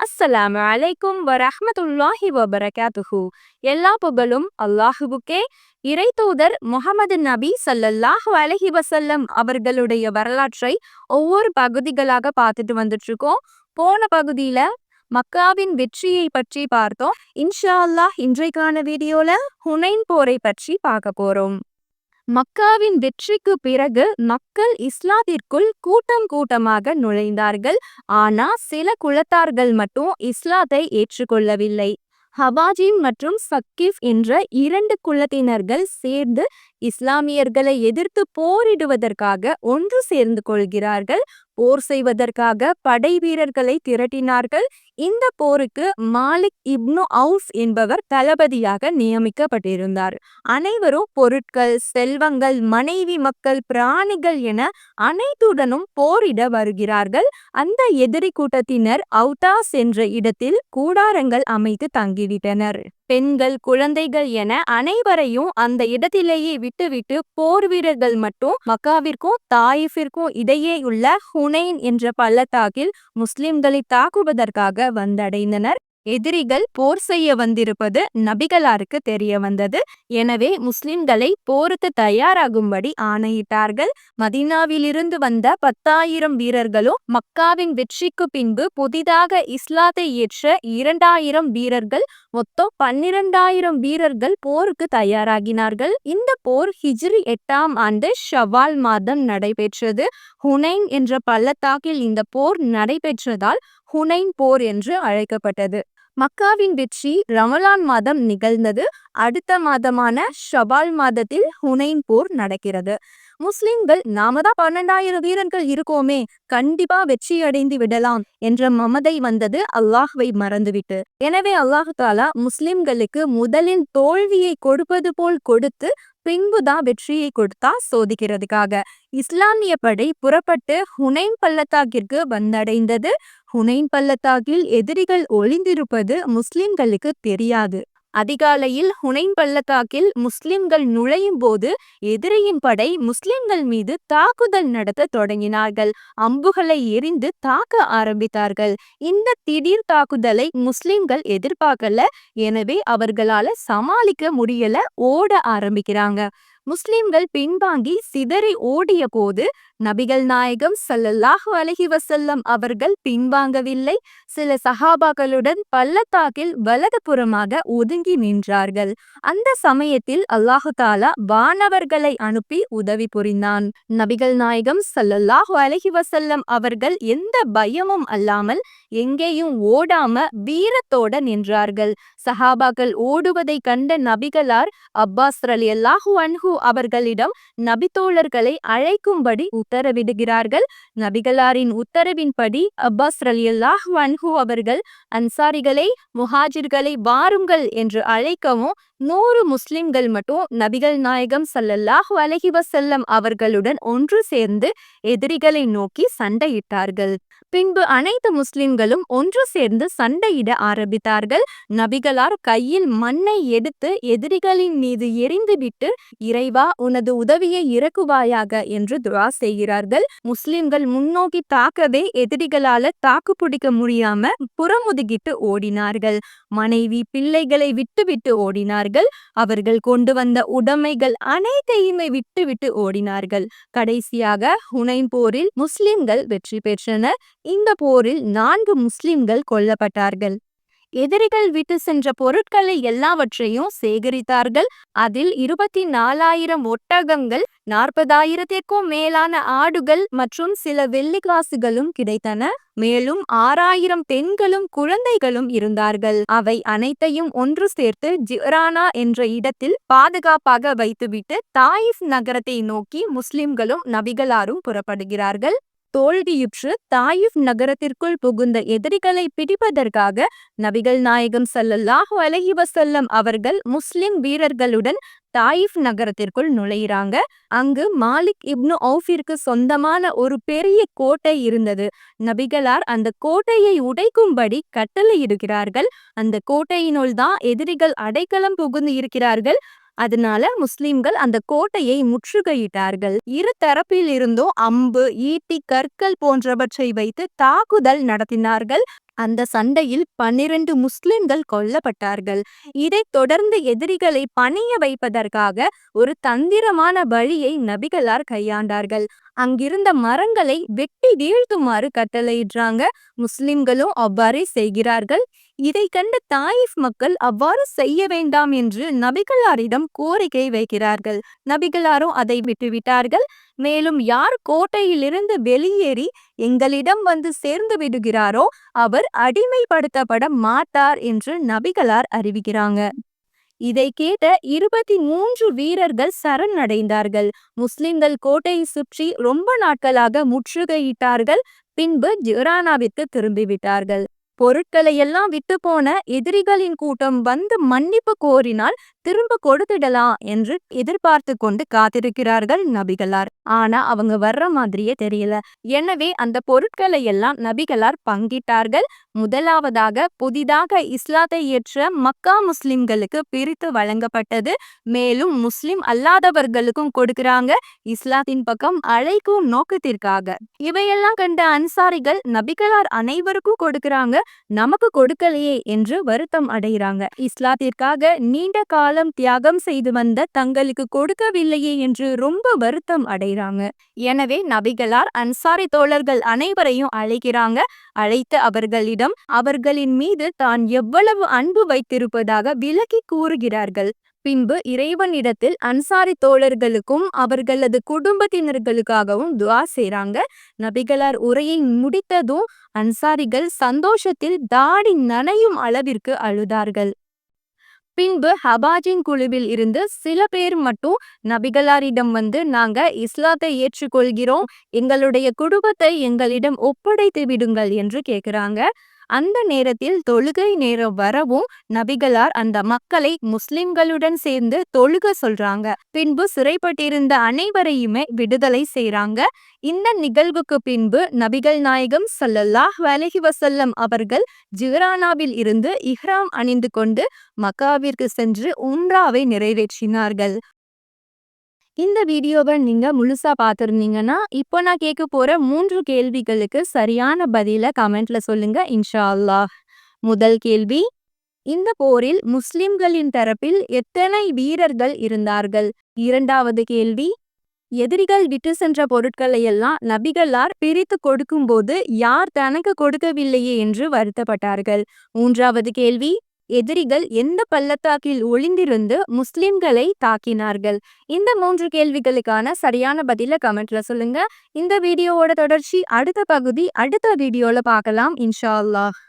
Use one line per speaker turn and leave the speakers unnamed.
அஸ்ஸலாமு அலைக்கும் வரஹமத்துல்லாஹி வபரகாத்துஹு எல்லா புகழும் அல்லாஹுவுக்கே தூதர் முகமது நபி சல்லல்லாஹு அலஹி வசல்லம் அவர்களுடைய வரலாற்றை ஒவ்வொரு பகுதிகளாக பார்த்துட்டு வந்துட்டு இருக்கோம் போன பகுதியில மக்காவின் வெற்றியை பற்றி பார்த்தோம் இன்ஷா அல்லாஹ் இன்றைக்கான வீடியோல ஹுனைன் போரை பற்றி பார்க்க போறோம் மக்காவின் வெற்றிக்கு பிறகு மக்கள் இஸ்லாத்திற்குள் கூட்டம் கூட்டமாக நுழைந்தார்கள். ஆனா சில குலத்தார்கள் மட்டும் இஸ்லாத்தை ஏற்றுக்கொள்ளவில்லை. ஹவாஜின் மற்றும் சக்கீஃப் என்ற இரண்டு குலத்தினர்கள் சேர்ந்து இஸ்லாமியர்களை எதிர்த்து போரிடுவதற்காக ஒன்று சேர்ந்து கொள்கிறார்கள். போர் செய்வதற்காக படை வீரர்களை திரட்டினார்கள். இந்த போருக்கு மாலிக் இப்னு அவுஸ் என்பவர் தளபதியாக நியமிக்கப்பட்டிருந்தார். அனைவரும் பொருட்கள் செல்வங்கள் மனைவி மக்கள் பிராணிகள் என அனைத்துடனும் போரிட வருகிறார்கள். அந்த எதிரி கூட்டத்தினர் அவுதாஸ் என்ற இடத்தில் கூடாரங்கள் அமைத்து தங்கிவிட்டனர். பெண்கள் குழந்தைகள் என அனைவரையும் அந்த இடத்திலேயே விட்டுவிட்டு போர் வீரர்கள் மட்டும் மக்காவிற்கும் தாயிஃபிற்கும் இடையே உள்ள ஹுனைன் என்ற பள்ளத்தாக்கில் முஸ்லிம்களை தாக்குவதற்காக வந்தடைந்தனர். எதிரிகள் போர் செய்ய வந்திருப்பது நபிகளாருக்கு தெரிய வந்தது. எனவே முஸ்லிம்களை போருக்கு தயாராகும்படி ஆணையிட்டார்கள். மதினாவிலிருந்து வந்த பத்தாயிரம் வீரர்களும் மக்காவின் வெற்றிக்கு பின்பு புதிதாக இஸ்லாத்தை ஏற்ற இரண்டாயிரம் வீரர்கள் மொத்தம் பன்னிரண்டாயிரம் வீரர்கள் போருக்கு தயாராகினார்கள். இந்த போர் ஹிஜ்ரி எட்டாம் ஆண்டு ஷவால் மாதம் நடைபெற்றது. ஹுனைன் என்ற பள்ளத்தாக்கில் இந்த போர் நடைபெற்றதால் ஹுனைன் போர் என்று அழைக்கப்பட்டது. மக்காவின் வெற்றி ரமலான் மாதம் நிகழ்ந்தது. அடுத்த மாதமான ஷபால் மாதத்தில் ஹுனைன் போர் நடக்கிறது. முஸ்லிம்கள் நாம தான் பன்னெண்டாயிரம் வீரர்கள் இருக்கோமே கண்டிப்பா வெற்றி அடைந்து விடலாம் என்ற மமதை வந்தது அல்லாஹ்வை மறந்துவிட்டு. எனவே அல்லாஹு தாலா முஸ்லிம்களுக்கு முதலில் தோல்வியை கொடுப்பது போல் கொடுத்து பின்புதான் வெற்றியை கொடுத்தா சோதிக்கிறதுக்காக. இஸ்லாமிய படை புறப்பட்டு ஹுனைன் பள்ளத்தாக்கிற்கு வந்தடைந்தது. ஹுனைன் பள்ளத்தாக்கில் எதிரிகள் ஒளிந்திருப்பது முஸ்லிம்களுக்கு தெரியாது. அதிகாலையில் ஹுனைன் பள்ளத்தாக்கில் முஸ்லிம்கள் நுழையும் போது எதிரியின் படை முஸ்லிம்கள் மீது தாக்குதல் நடத்த தொடங்கினார்கள். அம்புகளை எரிந்து தாக்க ஆரம்பித்தார்கள். இந்த திடீர் தாக்குதலை முஸ்லிம்கள் எதிர்பார்க்கல. எனவே அவர்களால சமாளிக்க முடியல. ஓட ஆரம்பிக்கிறாங்க. முஸ்லிம்கள் பின்வாங்கி சிதறி ஓடிய போது நபிகள் நாயகம் சல்லல்லாஹு அலஹி வசல்லம் அவர்கள் பின்வாங்கவில்லை. சில சஹாபாக்களுடன் பள்ளத்தாக்கில் வலதுபுறமாக ஒதுங்கி நின்றார்கள். அந்த சமயத்தில் அல்லாஹு தாலா வானவர்களை அனுப்பி உதவி புரிந்தான். நபிகள் நாயகம் சல்லல்லாஹு அலஹி வசல்லம் அவர்கள் எந்த பயமும் அல்லாமல் எங்கேயும் ஓடாம வீரத்தோட நின்றார்கள். சஹாபாக்கள் ஓடுவதை கண்ட நபிகளார் அப்பாஸ் அலி அல்லாஹு அன்ஹு அவர்களிடம் நபித்தோழர்களை அழைக்கும்படி உத்தரவிடுகிறார்கள். நபிகளாரின் உத்தரவின்படி அப்பாஸ் அலி அல்லாஹு அன்ஹு அவர்கள் அன்சாரிகளை முஹாஜிர்களை வாருங்கள் என்று அழைக்கவும் நூறு முஸ்லிம்கள் மட்டும் நபிகள் நாயகம் சல்லல்லாஹு அலஹி வசல்லம் அவர்களுடன் ஒன்று சேர்ந்து எதிரிகளை நோக்கி சண்டையிட்டார்கள். பின்பு அனைத்து முஸ்லிம்களும் ஒன்று சேர்ந்து சண்டையிட ஆரம்பித்தார்கள். நபிகளார் கையில் மண்ணை எடுத்து எதிரிகளின் மீது எரிந்துவிட்டு இறைவா உனது உதவியை இறக்குவாயாக என்று துவா செய்கிறார்கள். முஸ்லிம்கள் முன்னோக்கி தாக்கவே எதிரிகளால தாக்கு பிடிக்க முடியாம புறமுதுகிட்டு ஓடினார்கள். மனைவி பிள்ளைகளை விட்டுவிட்டு ஓடினார்கள். அவர்கள் கொண்டு வந்த உடைமைகள் அனைத்தையுமே விட்டுவிட்டு ஓடினார்கள். கடைசியாக ஹுனைன் போரில் முஸ்லிம்கள் வெற்றி பெற்றனர். இந்த போரில் நான்கு முஸ்லிம்கள் கொல்லப்பட்டார்கள். எதிரிகள் விட்டு சென்ற பொருட்களை எல்லாவற்றையும் சேகரித்தார்கள். அதில் இருபத்தி நாலாயிரம் ஒட்டகங்கள் நாற்பதாயிரத்திற்கும் மேலான ஆடுகள் மற்றும் சில வெள்ளிக்காசுகளும் கிடைத்தன. மேலும் ஆறாயிரம் பெண்களும் குழந்தைகளும் இருந்தார்கள். அவை அனைத்தையும் ஒன்று சேர்த்து ஜிரானா என்ற இடத்தில் பாதுகாப்பாக வைத்துவிட்டு தாயிஃப் நகரத்தை நோக்கி முஸ்லிம்களும் நபிகளாரும் புறப்படுகிறார்கள். தோல்வியுற்று தாயிஃப் நகரத்திற்குள் புகுந்த எதிரிகளை பிடிப்பதற்காக நபிகள் நாயகம் சல்லல்லாஹு அலஹி வசல்லம் அவர்கள் முஸ்லிம் வீரர்களுடன் தாயிஃப் நகரத்திற்குள் நுழையிறாங்க. அங்கு மாலிக் இப்னு ஔஃபிற்கு சொந்தமான ஒரு பெரிய கோட்டை இருந்தது. நபிகளார் அந்த கோட்டையை உடைக்கும்படி கட்டளையிடுகிறார்கள். அந்த கோட்டையினுள் தான் எதிரிகள் அடைக்கலம் புகுந்து இருக்கிறார்கள். அதனால முஸ்லிம்கள் அந்த கோட்டையை முற்றுகையிட்டார்கள். இரு தரப்பில் இருந்தும் அம்பு ஈட்டி கற்கள் போன்றவற்றை வைத்து தாக்குதல் நடத்தினார்கள். அந்த சண்டையில் பன்னிரண்டு முஸ்லிம்கள் கொல்லப்பட்டார்கள். இதைத் தொடர்ந்து எதிரிகளை பணிய வைப்பதற்காக ஒரு தந்திரமான வழியை நபிகளார் கையாண்டார்கள். அங்கிருந்த மரங்களை வெட்டி வீழ்த்துமாறு கட்டளையிடுறாங்க. முஸ்லிம்களும் அவ்வாறே செய்கிறார்கள். இதை கண்ட தாயிஃப் மக்கள் அவ்வாறு செய்ய வேண்டாம் என்று நபிகளாரிடம் கோரிக்கை வைக்கிறார்கள். நபிகளாரும் அதை விட்டுவிட்டார்கள். மேலும் யார் கோட்டையிலிருந்து வெளியேறி எங்களிடம் வந்து சேர்ந்து விடுகிறாரோ அவர் அடிமைப்படுத்தப்பட மாட்டார் என்று நபிகளார் அறிவிக்கிறாங்க. இதை கேட்ட இருபத்தி மூன்று வீரர்கள் சரணடைந்தார்கள். முஸ்லிம்கள் கோட்டையை சுற்றி ரொம்ப நாட்களாக முற்றுகையிட்டார்கள். பின்பு ஜிரானாவிற்கு திரும்பிவிட்டார்கள். பொருட்களை எல்லாம் விட்டு போன எதிரிகளின் கூட்டம் வந்து மன்னிப்பு கோரினால் திரும்ப கொடுத்துடலாம் என்று எதிர்பார்த்து கொண்டு காத்திருக்கிறார்கள் நபிகளார். ஆனா அவங்க வர்ற மாதிரியே தெரியல. எனவே அந்த பொருட்களை எல்லாம் நபிகளார் பங்கிட்டார்கள். முதலாவதாக புதிதாக இஸ்லாத்தை ஏற்ற மக்கா முஸ்லிம்களுக்கு பிரித்து வழங்கப்பட்டது. மேலும் முஸ்லிம் அல்லாதவர்களுக்கும் கொடுக்கிறாங்க. இஸ்லாத்தின் பக்கம் அழைக்கும் நோக்கத்திற்காக. இவையெல்லாம் கண்ட அன்சாரிகள் நபிகளார் அனைவருக்கும் கொடுக்கிறாங்க. நமக்கு கொடுக்கலையே என்று வருத்தம் அடைகிறாங்க. இஸ்லாத்திற்காக நீண்ட காலம் தியாகம் செய்து வந்த தங்களுக்கு கொடுக்கவில்லையே என்று ரொம்ப வருத்தம் அடைகிறாங்க. எனவே நபிகளார் அன்சாரி தோழர்கள் அனைவரையும் அழைக்கிறாங்க. அழைத்து அவர்களிடம் அவர்களின் மீது தான் எவ்வளவு அன்பு வைத்திருப்பதாக விலக்கி கூறுகிறார்கள். பின்பு இறைவனிடத்தில் அன்சாரி தோழர்களுக்கும் அவர்களது குடும்பத்தினர்களுக்காகவும் துவா செய்றாங்க. நபிகளார் உரையை முடித்ததும் அன்சாரிகள் சந்தோஷத்தில் தாடி நனையும் அளவிற்கு அழுதார்கள். பின்பு ஹபாஜின் குழுவில் இருந்து சில பேர் மட்டும் நபிகளாரிடம் வந்து நாங்க இஸ்லாத்தை ஏற்றுக்கொள்கிறோம். எங்களுடைய குடும்பத்தை எங்களிடம் ஒப்படைத்து விடுங்கள் என்று கேட்கிறாங்க அந்த நேரத்தில் தொழுகை நேரம் வரவும் நபிகளார் அந்த மக்களை முஸ்லிம்களுடன் சேர்ந்து தொழுக சொல்றாங்க. பின்பு சிறைப்பட்டிருந்த அனைவரையுமே விடுதலை செய்றாங்க. இந்த நிகழ்வுக்கு பின்பு நபிகள் நாயகம் சல்லல்லாஹ் அலைஹி வசல்லம் அவர்கள் ஜிஹரானாவில் இருந்து இஹ்ராம் அணிந்து கொண்டு மக்காவிற்கு சென்று உம்ராவை நிறைவேற்றினார்கள். இந்த வீடியோவை நீங்க முழுசா பார்த்துருந்தீங்கன்னா இப்போ நான் கேட்க போற மூன்று கேள்விகளுக்கு சரியான பதில கமெண்ட்ல சொல்லுங்க இன்ஷா அல்லாஹ் முதல் கேள்வி இந்த போரில் முஸ்லிம்களின் தரப்பில் எத்தனை வீரர்கள் இருந்தார்கள்? இரண்டாவது கேள்வி எதிரிகள் விட்டு சென்ற பொருட்களை எல்லாம் நபிகளார் பிரித்து கொடுக்கும்போது யார் தனக்கு கொடுக்கவில்லையே என்று வருத்தப்பட்டார்கள்? மூன்றாவது கேள்வி எதிரிகள் எந்த பள்ளத்தாக்கில் ஒளிந்திருந்து முஸ்லிம்களை தாக்கினார்கள்? இந்த மூன்று கேள்விகளுக்கான சரியான பதில கமெண்ட்ல சொல்லுங்க. இந்த வீடியோவோட தொடர்ச்சி அடுத்த பகுதி அடுத்த வீடியோல பார்க்கலாம் இன்ஷா அல்லாஹ்.